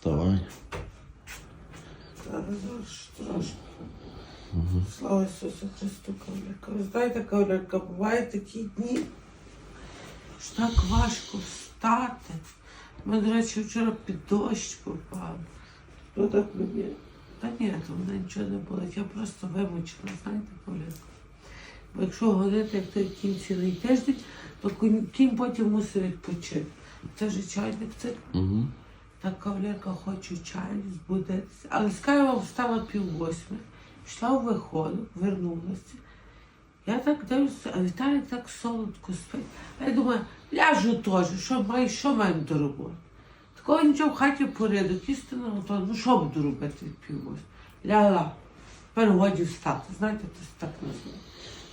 Вставай. Трошки. Слава Ісусу Христу, кавалерка. Ви знаєте, кавалерка, бувають такі дні, що так важко встати. Ми, до речі, вчора під дощ попали. Ну так мені. Та ні, то мене нічого не болить. Я просто вимучена, знаєте, кавалерка. Бо якщо говорити, як той кінь цілий тиждень, то кінь- кінь потім мусить відпочити. Це ж чайник, це Угу. Так кавалерка хочу чаю, збудеться. Але скажу вам встала пів восьми, пішла у виходу, вернулася. Я так дивлюся, а Віталік так солодко спить. А я думаю, ляжу теж, що маю, що маємо до роботи. Такого нічого в хаті порядок, істина готова. Ну що буду робити від пів восьми? Лягла. Тепер годі встати. Знаєте, це так називає.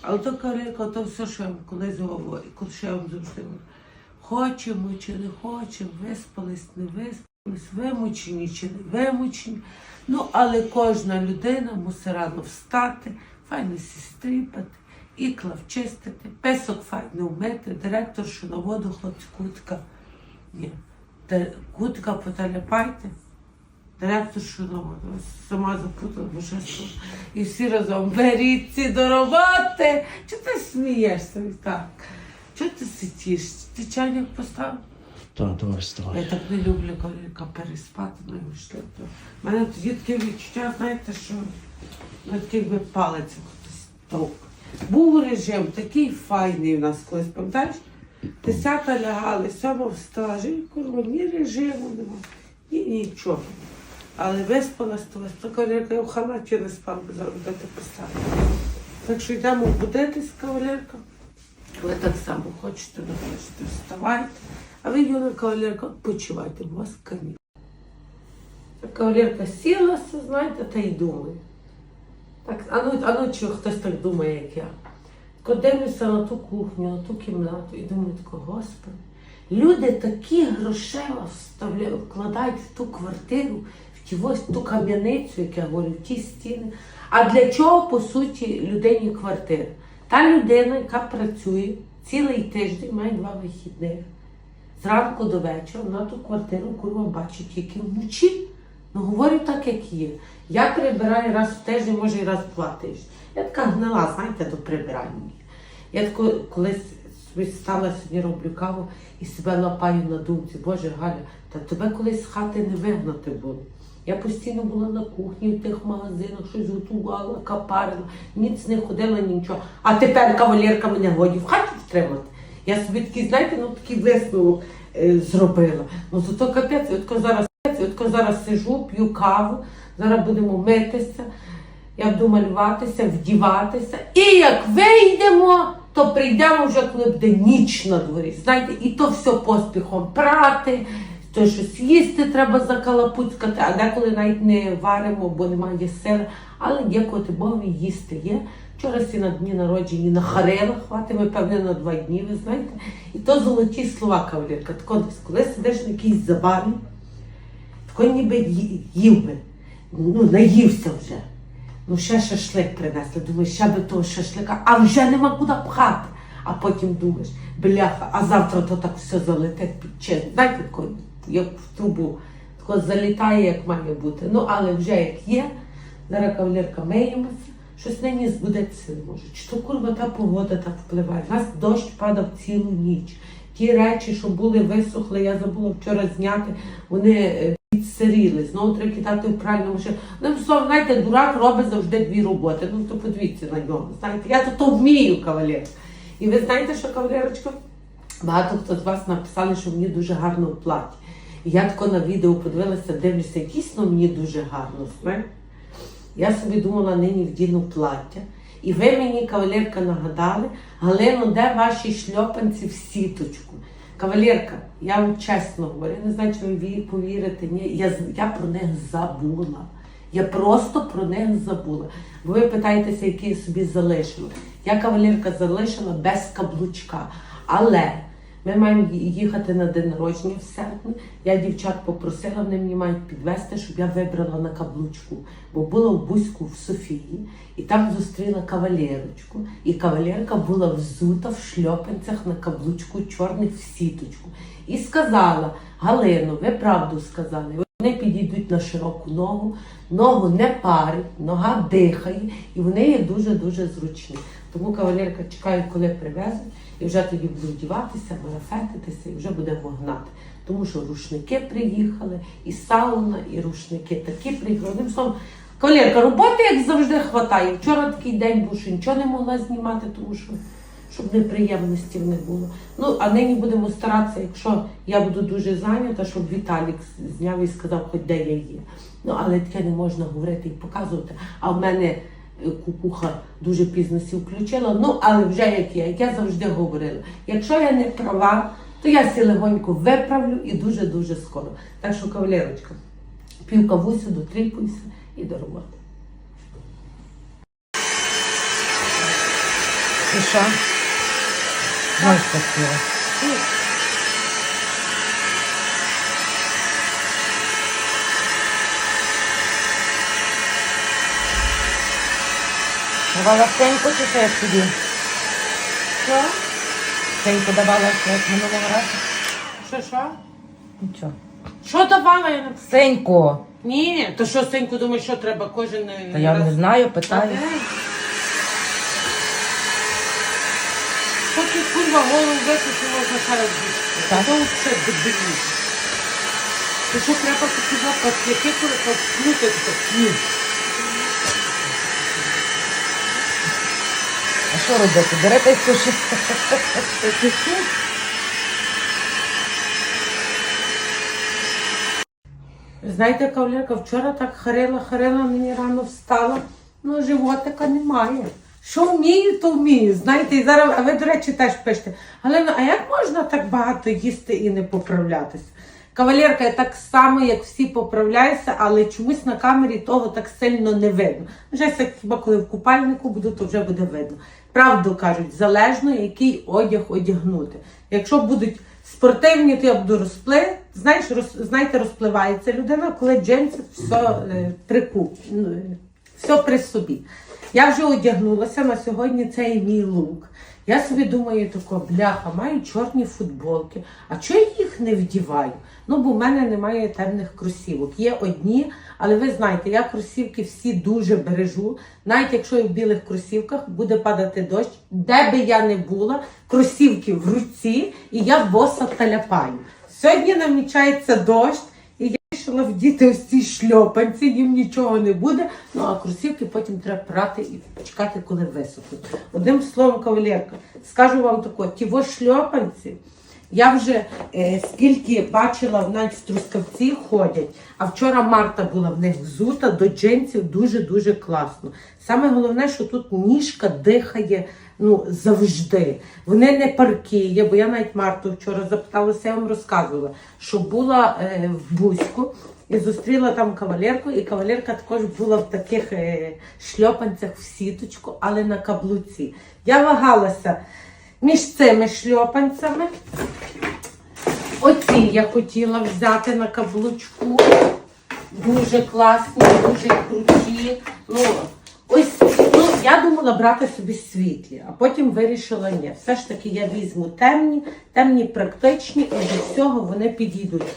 Але то кавалерка, то все, що я вам колись говорю, коли я вам завжди говорю. Хочемо чи не хочемо, виспались, не виспались, вимучені чи не вимучені. Ну, але кожна людина мусить рано встати, файно сістріпати, ікла вчистити, песок файно вмити, директор, що на воду хлопці кутка. Ні. Кутка поталяпайте. Директор що на воду. Сама запутала божество. І всі разом беріться до роботи. Чого ти смієшся так? Чого ти сидиш? Ти чайник поставив? Так, давай Я так не люблю, коли переспати ну, не вийшли. У мене тоді таке відчуття, знаєте, що на такий би палець хтось товк. Був режим такий файний у нас колись, пам'ятаєш? Десята лягали, сьома встала, жив, курва, ні режиму нема, ні нічого. Але виспалась, то як я в халаті не спав, би зараз дати поставити. Так що йдемо будитись, кавалерка. Ви так само хочете, не вставайте. А ви, юна кавалерка, почувайте, у вас кані. Кавалерка сілася, знаєте, та й думає. Так, а ну, а ну чи хтось так думає, як я. Дивлюся на ту кухню, на ту кімнату і думаю, тако, господи, люди такі грошева вкладають в ту квартиру, в ті ось ту кам'яницю, як я говорю, в ті стіни. А для чого, по суті, людині квартира? Та людина, яка працює цілий тиждень, має два вихідних. Зранку до вечора на ту квартиру курва бачить тільки вночі. Ну говорю так, як є. Я прибираю раз в тиждень, може і раз в два тижні. Я така гнила, знаєте, до прибирання. Я тако колись стала сьогодні роблю каву і себе лапаю на думці. Боже Галя, та тебе колись з хати не вигнати було. Я постійно була на кухні, в тих магазинах, щось готувала, капарила, ніц не ходила, нічого. А тепер кавалерка мене годі в хаті втримати. Я собі такий, знаєте, ну такий висновок е, зробила. Ну зато капець, я тако зараз, я зараз сижу, п'ю каву, зараз будемо митися, я буду малюватися, вдіватися. І як вийдемо, то прийдемо вже, коли буде ніч на дворі. Знаєте, і то все поспіхом прати, то щось їсти треба закалапуцькати, а деколи навіть не варимо, бо немає сили. Але дякувати Богу, їсти є. Вчора всі на дні народжені нахарила, хватимо, певне, на два дні, ви знаєте. І то золоті слова, кавалерка. Тако десь, коли сидиш на якійсь забаві, тако ніби їв би, ну, наївся вже. Ну, ще шашлик принесли. Думаєш, ще би того шашлика, а вже нема куди пхати. А потім думаєш, бляха, а завтра то так все залетить під час. Знаєте, тако, як в трубу, тако залітає, як має бути. Ну, але вже як є, зараз кавалерка миємося, щось нині збудеться не може. Чи то курва та погода так впливає? У нас дощ падав цілу ніч. Ті речі, що були висохли, я забула вчора зняти, вони е, підсиріли. Знову треба кидати в пральну машину. Ну, словом, знаєте, дурак робить завжди дві роботи. Ну, то подивіться на нього. Знаєте, я то, то вмію, кавалер. І ви знаєте, що кавалерочка? Багато хто з вас написали, що мені дуже гарно в платі. І я тако на відео подивилася, дивлюся, дійсно мені дуже гарно. Я собі думала, нині вдіну плаття. І ви мені, кавалерка, нагадали, Галино, де ваші шльопанці в сіточку? Кавалерка, я вам чесно говорю, не знаю, чи ви повірите, ні, я, я про них забула. Я просто про них забула. Бо ви питаєтеся, які я собі залишила. Я кавалерка залишила без каблучка. Але ми маємо їхати на день народження в серпні. Я дівчат попросила, вони мені мають підвести, щоб я вибрала на каблучку. Бо була в Бузьку в Софії, і там зустріла кавалерочку. І кавалерка була взута в шльопанцях на каблучку чорних в сіточку. І сказала: Галино, ви правду сказали. Вони підійдуть на широку ногу, ногу не парить, нога дихає, і вони є дуже-дуже зручні. Тому кавалерка чекає, коли привезуть, і вже тоді буду вдіватися, марафетитися, і вже будемо гнати. Тому що рушники приїхали, і сауна, і рушники такі приїхали. Одним словом, кавалерка, роботи, як завжди, хватає. Вчора такий день був, що нічого не могла знімати, тому що щоб неприємностей не було. Ну, а нині будемо старатися, якщо я буду дуже зайнята, щоб Віталік зняв і сказав, хоч де я є. Ну, але таке не можна говорити і показувати. А в мене кукуха дуже пізно сі включила. Ну, але вже як я, як я завжди говорила. Якщо я не права, то я сі легонько виправлю і дуже-дуже скоро. Так що, кавалерочка, пів кавусю, дотрікуйся і до роботи. І що? Знаєш, хотіла. Давала сеньку чи що як тобі? Що? Сеньку давала що як минулого разу? Що, що? Нічого. Що давала я на Сеньку! Ні, то що, Сеньку, думаєш, що треба кожен е, Та я не знаю, питаю. Поки курва голову висити, можна ще раз більше. Так. То все дебіліше. То що треба такі пасляки, коли паснути, то ні. А що робити? Берете суші. Та? Знаєте, кавалерка, вчора так харила, харила, мені рано встала, ну животика немає. Що вмію, то вмію. Знаєте, і зараз, а ви, до речі, теж пишете. Галина, а як можна так багато їсти і не поправлятися? Кавалерка, я так само, як всі поправляюся, але чомусь на камері того так сильно не видно. Вже хіба коли в купальнику буду, то вже буде видно. Правду кажуть, залежно який одяг одягнути. Якщо будуть спортивні, то я буду розпли. Знаєш, роз, знаєте, розпливається людина, коли джинси все е, прику, ну, е, все при собі. Я вже одягнулася на сьогодні цей мій лук. Я собі думаю, тако, бляха, маю чорні футболки. А чого я їх не вдіваю? Ну, бо в мене немає темних кросівок. Є одні, але ви знаєте, я кросівки всі дуже бережу. Навіть якщо я в білих кросівках буде падати дощ, де би я не була, кросівки в руці, і я боса таляпаю. Сьогодні намічається дощ, і вирішила вдіти ось ці шльопанці, їм нічого не буде. Ну а кросівки потім треба прати і чекати, коли висохнуть. Одним словом, кавалерка, скажу вам тако, ті во шльопанці. Я вже е, скільки бачила, навіть в трускавці ходять. А вчора Марта була в них взута до джинсів дуже-дуже класно. Саме головне, що тут ніжка дихає ну, завжди. Вони не паркі є, бо я навіть Марту вчора запиталася, я вам розказувала, що була е, в Бузьку і зустріла там кавалерку, і кавалерка також була в таких е, шльопанцях в сіточку, але на каблуці. Я вагалася між цими шльопанцями. Оці я хотіла взяти на каблучку. Дуже класні, дуже круті. Ну, ось, я думала брати собі світлі, а потім вирішила, ні, все ж таки я візьму темні, темні практичні, і до всього вони підійдуть.